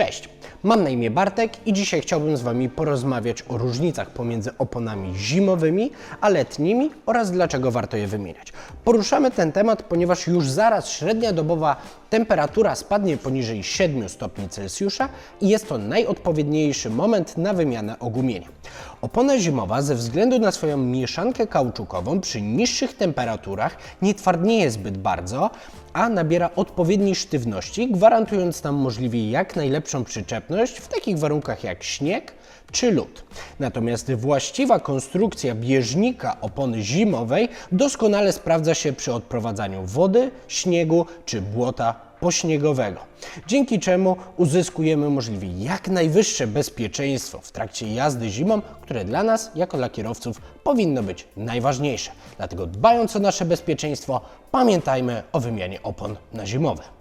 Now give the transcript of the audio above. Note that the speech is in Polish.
Cześć, mam na imię Bartek i dzisiaj chciałbym z Wami porozmawiać o różnicach pomiędzy oponami zimowymi a letnimi oraz dlaczego warto je wymieniać. Poruszamy ten temat, ponieważ już zaraz średnia dobowa temperatura spadnie poniżej 7 stopni Celsjusza i jest to najodpowiedniejszy moment na wymianę ogumienia. Opona zimowa ze względu na swoją mieszankę kauczukową przy niższych temperaturach nie twardnieje zbyt bardzo, a nabiera odpowiedniej sztywności, gwarantując nam możliwie jak najlepszą przyczepność w takich warunkach jak śnieg czy lód. Natomiast właściwa konstrukcja bieżnika opony zimowej doskonale sprawdza się przy odprowadzaniu wody, śniegu czy błota pośniegowego, dzięki czemu uzyskujemy możliwie jak najwyższe bezpieczeństwo w trakcie jazdy zimą, które dla nas, jako dla kierowców, powinno być najważniejsze. Dlatego dbając o nasze bezpieczeństwo, pamiętajmy o wymianie opon na zimowe.